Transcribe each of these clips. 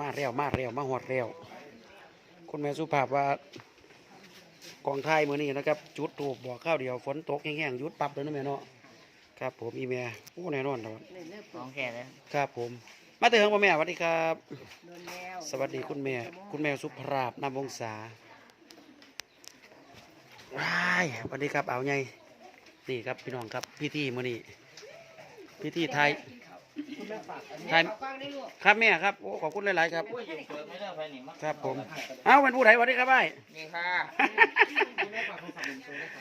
มาเร็วมาเร็วมาหอดเร็วคุณแม่สุภาพว่ากองไทยมือนี้นะครับจุดถูกบอกข้าวเดียวฝนตกแห้งๆหยุดปรับเลยนะแม่เนาะครับ ผมอีแม่โอ้แน่นอนครับของแก่แล้วครับผม มาเตือนพ่อแม่สวัสดีครับโดนแล้วสวัสดีคุณแม่ คุณแม่สุภาพนามวงศาว้ายสวัสดีครับเอาไงนี่ครับพี่น้องครับพิธีมือนี้พิธีไทย ไทยครับแม่ครับโอ้ขอบคุณหลายๆครับเปิดไม่ได้ไฟหนิมั้งครับผม เอ้าเป็นผู้ใดสวัสดีครับไอ้นี่ค่ะ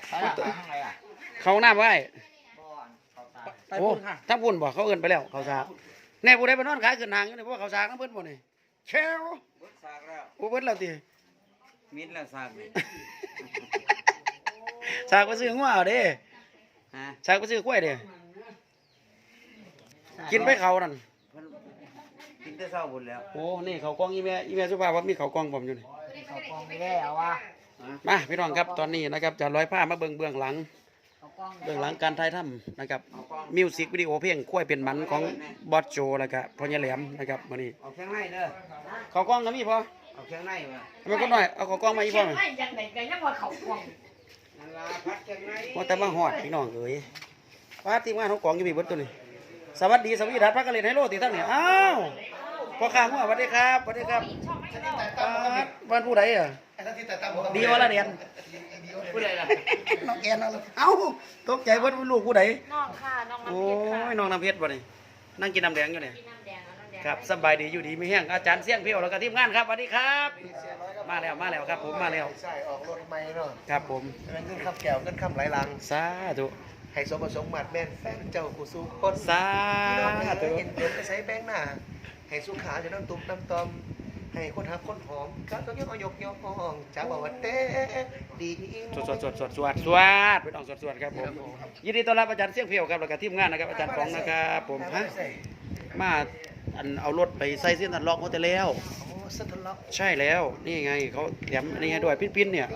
เขาอยากทำอะไรอะเขาหน้าไว้บอนเขาตาโอ้ทั้งพุ่นบอกเขาเอินไปแล้วเขาซาแน่ผู้ใดไปนอนขายขึ้นทางอยู่นี่เพราะว่าเขาซากทั้งเพิ่นบ่นี่เชลบึกซากแล้วโอ้เพิ่นแล้วติมิดแล้วซากเลยซากไปซื้องัวเอาเด้ฮะซากไปซื้อกล้วยเด้ กินไปเขานั่นเพิ่นกินแต่เช้าบุญแล้วโอ้นี่เขากล้องอีแม่อีแม่สุภาพว่ามีเขากล้องผมอยู่นี่เขากองไม่ได้เอาว่ะมาพี่น้องครับตอนนี้นะครับจะร้อยผ้ามาเบิ่งเบื้องหลังเขากองเบื้องหลังการถ่ายทำนะครับมิวสิกวิดีโอเพลงกล้วยเป็นหมันของบอสโจแล้วก็พ่อใหญ่แหลมนะครับมื้อนี้เอาแข้งในเด้อเขากล้องก็มีพอเอาแข้งในมาทำไมก็หน่อยเอาเขากล้องมาอีกพอหน่อยไม่ยังไหนกันยังว่าเขาควงนั่นล่ะพัดแข้งในว่าแต่มาหอดพี่น้องเอ้ยว่าทีมงานของกองอยู่มีเบิดตัวนี้ สวัสดีสวัสดีดัดพักกะเล่นไฮโลติทั้งนี้อ้าวพ่อข้าหัวสวัสดีครับสวัสดีครับอ่าวันผู้ใดอะดีวะละเดียนผู้ใดล่ะน้องแอนเอาละเอ้าตกใจว่าลูกผู้ใดน้องค่ะน้องโอ้น้ำเพชรค่ะยน้องน้ำเพชรบ่นี่นั่งกินน้ำแดงอยู่เนี่ยกินน้ำแดงแล้วน้ำแดงครับสบายดีอยู่ดีไม่แห้งอาจารย์เสี่ยงเพียวแล้วก็ทีมงานครับสวัสดีครับ มาแล้วมาแล้วครับ ผมมาแล้วใช่ออกรถใหม่เนาะครับผมเงินคำแก้วเงินคำไหลลังสาธุ ให้สมประสงค์หมัดแม่นแฟนเจ้ากูสู้คนสาพี่น้องธุเห็นเดินไปใช้แป้งหน้าให้สุขาจะน้ำตุ้มน้ำตอม ให้คนหักคนหอมก้าวต้องยกเอายกยกห้องจ้าบอกว่าเต้ดีสวดสวดสวดสวดสวดสวดไปต้องสวดสวดครับผมยินดีต้อนรับอาจารย์เสี่ยงเพียวครับแล้วก็ทีมงานนะครับอาจารย์ปองนะครับผมฮะมาอันเอารถไปใส่เส้นตัดล็อกเขาแต่แล้วโอ้สะทะเลาะใช่แล้วนี่ไงเขาแถมอันนี้ให้ด้วยปิ้นๆเนี่ย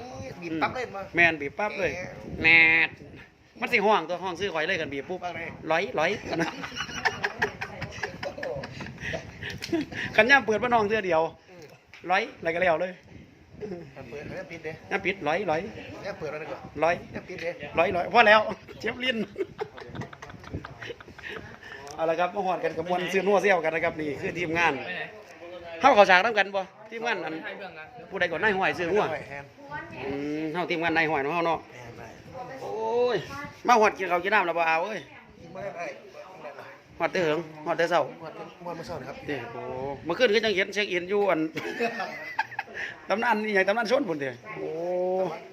บีบปั๊บเล่นมาแมนบีบปั๊บเลยแนด มันสิห้องตัวห้องซื้อข่อยเลยกันบีบปุ๊บปั๊บเลยร้อยร้อยกันนะขันย่ำเปิดมาน้องเทื่อเดียว ร้อยอะไรก็แล้วเลยเปิดแล้วปิดเด้น้ำปิดร้อยร้อยเนี่ยเปิดแล้วดีกว่าร้อยเนี่ยปิดเด้ร้อยร้อยพอแล้วเจ็บลิ้นเอาละครับมาหอดกันกับมวลซื้อนัวเซี่ยวกันนะครับนี่คือทีมงานเข้าเขาฉากน้ำกันบ่ทีมงานอันผู้ใดก่อนนายห้อยซื้อหัวหอยแฮมอืมเฮาทีมงานนายห้อยเนาะเฮาเนาะแฮมไปโอ้ ย มาหอดกินข้าวกินน้ำแล้วบ่เอาเอ้ยไม่ได้หอดเด้อเหิงหอดเด้อเช้าวันวันมาสอนครับเด้โอ้เมื่อคืนก็ยังเห็นเช็คอินอยู่อัน ตำนานนี่อย่างตำนานชนพุ่นเด้โอ้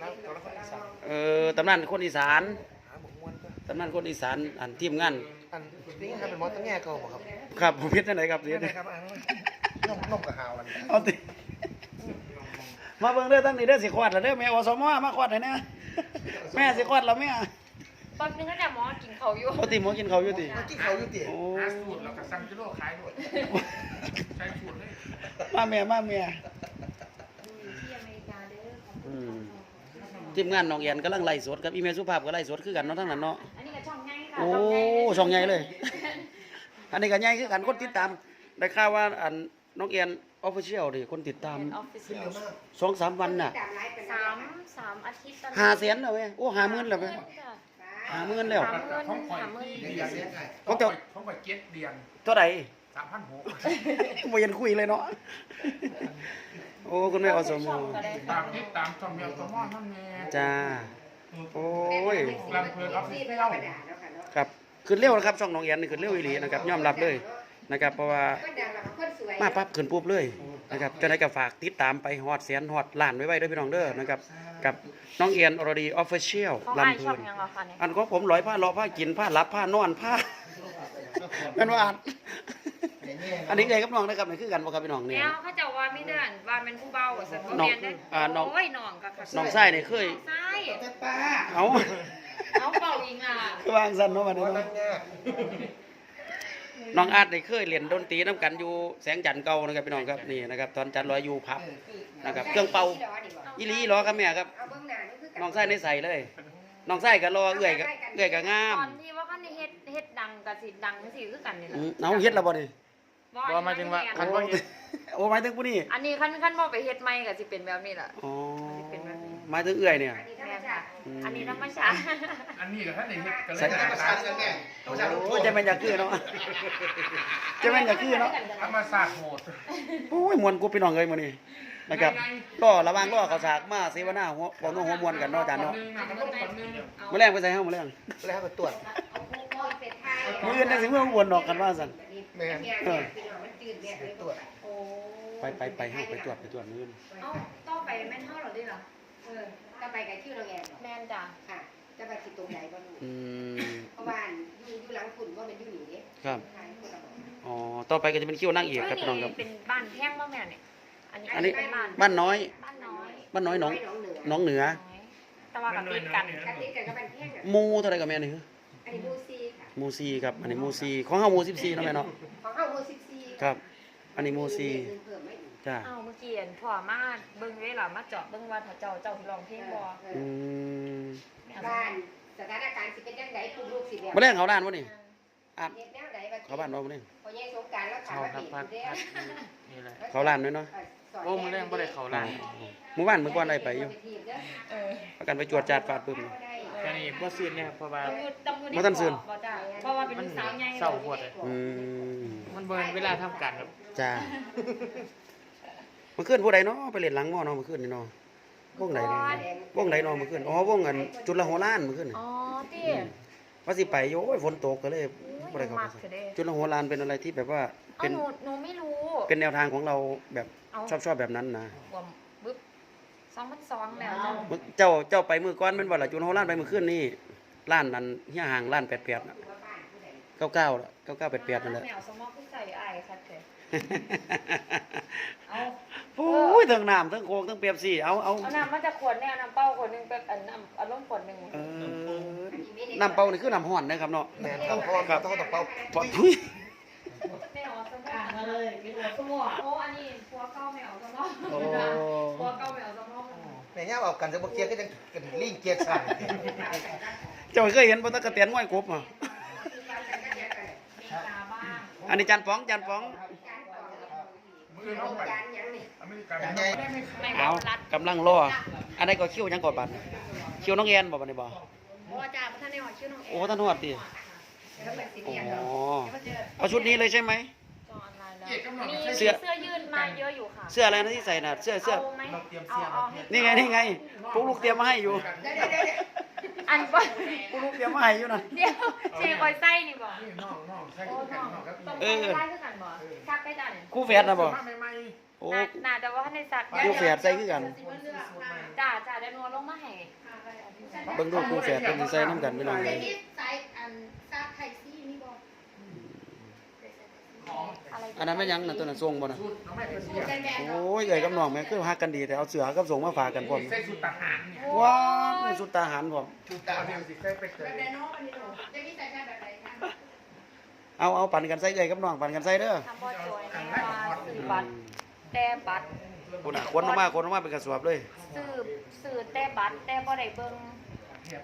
แล้วเราก็อีสานเออตำนานคนอีสานหาหมกมวนก็ตำนานคนอีสานอันทีมงานอันนี้ครับเป็นมอสตั้งแง่เก่าบ่ครับครับผมเฮ็ดจังไดครับเสียนี่นะครับอันนมนมกับหาวอันเอาติมาเบิ่งเด้อตั้งนี้เด้อสิควาดแล้วเด้อแม่อสมมาควาดให้แน่ แม่สิควาดแล้วแม่ตอนนึงก็จะหมอกินเขาอยู่ ปกติหมอกินข้าวอยู่ติเมื่อกี้เขาอยู่ติโอ้สูตรแล้วก็สั่งกิโลขายด้วยใช้สูตรเลยมาแม่มาแม่ที่อเมริกาเด้ออืมทีมงานน้องแอนกำลังไล่สดกับอีเมลสุภาพก็ไล่สดคือกันเนาะทั้งนั้นเนาะ อันนี้ก็ช่องใหญ่ค่ะโอ้ช่องใหญ่เลย อันนี้ก็ใหญ่คือกันคนติดตาม ได้ข่าวว่าอัน น้องแอนออฟฟิเชียลดิคนติดตามออฟฟิศขึ้นเร็วมากสองสามวันน่ะสามสามอาทิตย์ตอนห้าแสนแล้วเว้ยโอ้ห้าหมื่นแล้วเว้ยห้าหมื่นแล้วสามหมื่นสามหมื่นเดี๋ยวอย่าเสียใจเขาจะเขาไปเก็ตเดียนเท่าไหร่ สามพันหกบ่ยันคุยเลยเนาะโอ้คุณแม่อสมช่องก็ได้ตามที่ตามจอมเมียวตัวมอนนั่นแน่จ้าโอ้ยลำเพลินออฟฟิศเที่ยวครับขึ้นเร็วนะครับช่องน้องแอนนี่ขึ้นเร็วอีหลีนะครับยอมรับเลย นะครับ เพราะว่ามาปั๊บขึ้นปุ๊บเลยนะครับเจะได้กับฝากติดตามไปฮอดแสนฮอดล้านไว้ไว้ด้วยพี่น้องเด้อนะครับกับน้องเอียนอรดีออฟฟิเชียลของไอลำเพช่ลิองนยังเหรอคะเนี่ยอันของผมร้อยผ้าเลาะผ้ากินผ้ารับผ้านอนผ้าแม่นว่าอันอันนี้ไงครับน้องนะครับนี่คือกันบ่ครับพี่น้องแนเนี่ยวเขาจะว่าไม่ได้ว่าเป็นผู้เบาสันก็น้องเรียนได้อ่าน้องโอ้ยน้องก็ค่ะน้องไส้นี่เคยไส้เอาเอาเป่ายิงอะคือวางสันเนาะวันนี้ตั้เนาะงแง่น้องอาร์ตได้เคยเรียนดนตรีน้ำกันอยู่แสงจันทร์เก่านะครับพี่น้องครับนี่นะครับตอนจันทร์ลอยอยู่พับนะครับ เครื่องเป่าอีหลีรอครับแม่ครับน้องไส้ในใส่เลย น้องไส้ก็รอเอื้อยก็เอื้อยก็งาตมอนที่ว่าเขาในเฮ็ดเฮ็ดดังกับสิดังสิคือกันนี่แหละอืมเอาเฮ็ดแล้วบ่นี่บบ่หมายถึงว่าคันบ่เฮ็ด โอ้หมายถึงผู้นี้อันนี้ขั้นขั้นบ่ไปเฮ็ดใหม่ก็สิเป็นแบบนี้ล่ะ อ๋อเป็นแบบนี้หมายถึงเอื้อยเนี่ยแม่นค่ะ อืมอันนี้ธรรมชาติอันนี้ก็ท่านได้เฮ็ดก็เลใส่ยธรรมชาติกันแน่ธรรมชาติโอ้ยจะเป็นอยากคือเนาะจะเป็นอยากคือเนาะธรรมศาสตร์โหดโอ้ยมวนกูพี่น้องเอ้ยมื้อนี้นะครับรอระหว่างรอเขาสากมาเสวนาหัวบ่น้องหัวมวนกันเนาะอาจารย์เนาะนึงน่ะมันต้องคนนึงมื้อแรงไปใส่เฮามื้อแรงแล้วไปตรวจมื้ออื่นจังสิเมื่อวนดอกกันว่าซั่นแม่นเออตรวจโอ้ไปไปไปเฮาไปตรวจไปตรวจมื้ออื่นเอ้าต่อไปแม่นเฮาเหรอดิล่ะ เออก็ไปกับชื่อโรงแรมเหรอแม่นจ้ะค่ะจะไปสิตรงไหนบ่รู้อืมเพราะว่าอยู่อยู่หลังฝุ่นว่าเป็นอยู่หนีเด้ครับใช่คนละบอกอ๋อต่อไปก็จะเป็นคิวนางเอกครับพี่น้องครับ เป็นบ้านแพงบ่แม่เนี่ยอันนี้อันนี้ เป็นบ้านบ้านน้อย บ้านน้อยบ้านน้อยหนองน้องเหนือหน้องเหนือแต่ว่ากับติดกันกันติดกันก็เป็นเที่ยงกันหมู่เท่าไหร่กับแม่นี่คืออันนี้มูซีค่ะหมู่4ครับอันนี้หมู่4ของเฮาหมู่14เนาะแม่เนาะของเข้ามูสิบซีครับ อันนี้หมู่เพิ่มไม่อีก4 จ้าเอ้าเมื่อกี้เห็นพ่อมาเบิ่งเวลามาเจาะเบิ่งว่าถ้าเจ้าเจ้าสิร้องเพลงบ่เออือมบ้านสถานการณ์สิเป็นยังไงปลูกลูกสิเดียวบ่แรงเขาด้านบ่นี่อาบเฮ็ดแนวใดบัดเขาบ้านบ่บ่นี่พอแย่สงกรารแล้วถามเข้าว่าครับปิดพักอยู่เด้พักนี่แหละเขาล้านด้วยเนาะโอ้มื้อแรงบ่ได้เข้าร้านหมู่บ้านเมื่อก่อนได้ไปอยู่เออประกันไปจวดจาดฟาดปึ้มแค่นี้บ่ซื่นเนี่ยครับเพราะว่าต้องอยู่ต้องอยู่บ่ทันซื่น บ่จ้ะเพราะว่าเป็นลูกสาวใหญ่เศร้าโพดเลย อืมมันบ่เป็นเวลาทำการครับจ้าเมื่อคืนผู้ใดเนาะไปเล่นหลังหม้อเนาะเมื่อคืนนี่เนาะวงใดเนาะวงใดเนาะเมื่อคืนอ๋อวงกันจุฬาโหราเมื่อคืนนี่อ๋อติว่าสิไปโอ้ยฝนตกก็เลยบ่ได้เข้าไปมักคือเด้จุฬาโหราเป็นอะไรที่แบบว่าเอ้าเป็นหนูหนูไม่รู้ เป็นแนวทางของเราแบบเอาชอบชอบแบบนั้นนะบวมบึ๊บ2002แล้วจ้ะมึงเจ้าเจ้าไปมือก้อนแมันบ่ล่ะจุฬาโหราไปมือคืนนี่ร้านนั้นเฮียห่างร้าน88น่ะ99ล่ะ9988นั่นแหละแมวสมองคือใส่อายค่ะ เด้เอาโอ้ยทั้งน้ำทั้งโค้กทั้งเปียบซี่เอาเอาเอาน้ำมันจะขวดเนี่ยน้ำเป้าขวดหนึงแบบอันน้ำอารมณ์ขวดหนึงเออน้ำเปล่านี่คือน้ำห้อนนะครับเนาะแม่นครับเพราะว่าต้องต้องเป่าปอดทุยไม่เอาสมองมาเลยไม่เอาสมองโอ้อันนี้ผัวเก่าไม่เอาสมองโอ้ผัวเก่าไม่เอาสมองแม่ย่าเอากันจะบ่เกียร์ก็จังกันลิงเกียร์สั่นเจ้าเคยเห็นบ่ตะกะเตียนง่อยกบอะตาบ้างอันนี้จานป๋องจานป๋อง มื้อต้องไปจานยังนี่อเมริกายังไงไม่เอาเอารัดกำลังรออันนี้ก็คิ้วยังกอดบัดคิ้วน้องแอนบ่บัดนี้บ่เพราะว่าจ้าท่านในหอชื่อน้องเอ๋โอ้ท่านฮอดติแล้วเป็นสีอ๋เนียนเนาะอเอาชุดนี้เลยใช่ไหมจองอะไรแล้วเอกกำหนดมีใช้เสื้อเสื้อยืดมาเยอะอยู่ค่ะ เสื้ออะไรนะที่ใส่น่ะ เสื้อเสื้อเอาไหมเอาเอาให้นี่ไงนี่ไงปุ๊กลูกเตรียมมาให้อยู่ เดี๋ยวเดี๋ยวเดี๋ยวอันบ่ปุ๊กลูกเตรียมมาให้อยู่น่ะเดี๋ยวเชคอยไส้นี่บ่นี่น้องน้องใช้โอ้กันน้องน้องครับต้องเออไล่คือกันบ่ซักไปจ้ะนี่คู่แฝดนะบ่มาใหม่โอ้น่าน่าจะว่าในซักคู่แฝดใส่คือกันจ้าจ้าเดี๋ยวหนูเอาลงมาให้เบิ่งดูคู่แฝดเป็นสิใส่นํกันพี่น้องเดี๋ยวนี้ใส่อันซาไทยซี่นี่บ่ อะไรอันนั้นแม่นยังน่ะตัวนั้นทรงบ่น่ะๆชุดน้องแม่เป็นสูเสีตยรแดงๆโอ้เนาะยเอ้ยกับน้องแม่คือฮักกันดีแต่เอาเสือกับส่งมาฝากกันพร้อมใส่ชุดทหารเนี่ยว้าวมีสุดตาหารพร้อมจุดตาตาเดียวสิใส่ไปเกิแบดบไหนเนาะอันนี้เนาะจะมีใส่แค่แบบไหนคะเอาเอาปั่นกันใส่เอ้ยกับน้องปั่นกันใส่เด้อทำบ่จอยแน่ว่าซื้อบัตรแต่บัตรคนน่ะคนออกมาคนออกมาเป็นกระสอบเลยซื้อซื้อแต่บัตรแต่บ่ได้เบิ่ง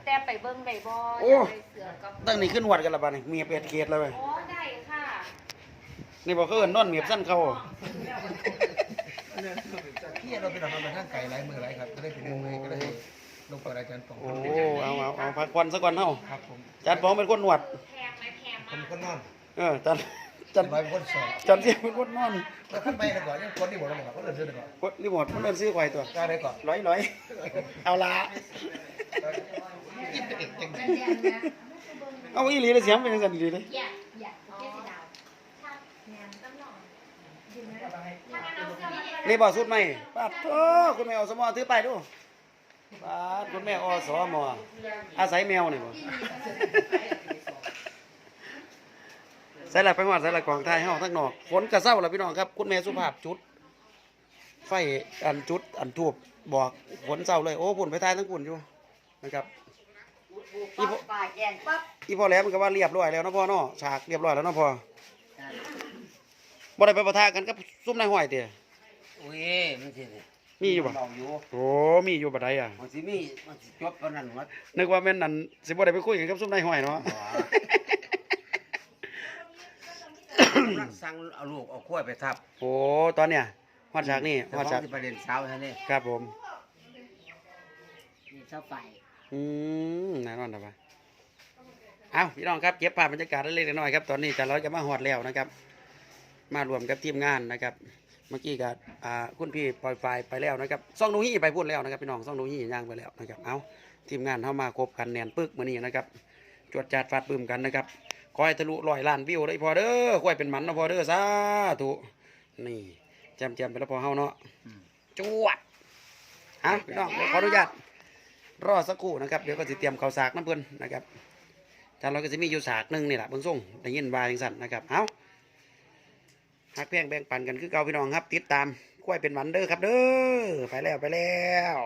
แต่ไปเบิ่งได้บ่โอ้อยากได้เสือกับตั้งนี่ขึ้นวัดกันละบัดนี่เมียเป็ดเกตแล้วเว้ยโอ้ได้ค่ะ นี่บอกเขาเอิ้นนอนเมียบสั้นเขาพี่เราเป็นทางทางไกลหลายมือหลายครับก็ได้เป็นมือก็ได้ลงเปิดอาจารย์ปองโอ้เอาเอาเอาพักควันซะก่อนเฮาครับผมจานปองเป็นคนนวดแพงไหมแพงผมมากคนนอนเออจานจานไว้คนสอบจานเสียเป็นคนนอนแล้วขึ้นไปแล้วก่อนยังคนที่บอกเราบอกก็เริ่มซื้อก่อนกดรีโมทมันเอิ้นซื้อไข่ตัวก็ได้ก่อนร้อยร้อยเอาละกินเด็กจังแดงๆนะเอาอีหลีเลยเสียงเป็นจังซั่นอีหลีเลย อย่าอย่าเกสีดาว ถ้าแม่นตำหนองถ้างั้นเอาเสื้อมานี่บ่สุดไหมปาดโอ้คุณแม่อสมอถือไปดูปาดคุณแม่อสมอาศัยแมวนี่บ่ใส่ละไปหอดใส่ละกองไทยเฮาทั้งนอกฝนกระเซ้าล่ะพี่น้องครับ คุณแม่สุภาพจุด ไฟอันจุดอันทูบบอกฝนเศร้าเลยโอ้ฝุ่นไปทายทั้งฝุ่นอยู่นะครับอีพ่อป่าแกงปั๊บอีพ่อแหล้วมันก็ว่าเรียบร้อยแล้วเนาะพ่อเนาะฉากเรียบร้อยแล้วเนาะพ่อ บ่ได้ไปปะทะกันกับซุ่มนายห้อยเตี้ยโอ้ยมันสิมีอยู่บ่เมาอยู่โอ้มีอยู่บ่ได้อะมันสิมีมันสิจบปานนั้นหมดนึกว่าแม่นนั่นสิบ่ได้ไปคุยกันกับซุ่มนายห้อยเนาะบ่กำลังสั่งเอาลูกเอาขั้วยไปทับโอ้ตอนเนี้ยฮอดฉากนี่แต่ฮอดขอฉางกที่ประเด็นเช้าท่านนี่ครับผมนี่เช้าไฟอืมแน่นอนนะปะเอาพี่น้องครับเก็บภาพบรรยากาศเล็กๆน้อยๆครับตอนนี้จะเราจะมาฮอดแล้วนะครับ มารวมกับทีมงานนะครับ เมื่อกี้กับคุณพี่ปล่อยไฟไปแล้วนะครับซ่องนูฮี่ไปพูดแล้วนะครับพี่น้องซ่องนูฮี่ย่างไปแล้วนะครับเอาทีมงานเข้ามาครบกันแน่นปึกมือนี้นะครับจวดจัดฟาดปืมกันนะครับขอให้ทะลุร้อยล้านวิวได้พอเด้อคอยเป็นหมันนะพอเด้อสาธุนี่แจมแจมไปแล้วพอเฮาเนาะจวดเอาพี่น้องขออนุญาตรอสักครู่นะครับเดี๋ยวก็สิเตรียมข้าวสากน้ำเพิ่นนะครับแต่เราก็จะมีอยู่สากหนึงนี่แหละบิ่งส่งได้ยินวายจังสั่นนะครับเอา หักแพงแบ่งปันกันคือเก่าพี่น้องครับ ติดตามกล้วยเป็นหวันเด้อครับเด้อไปแล้วไปแล้ว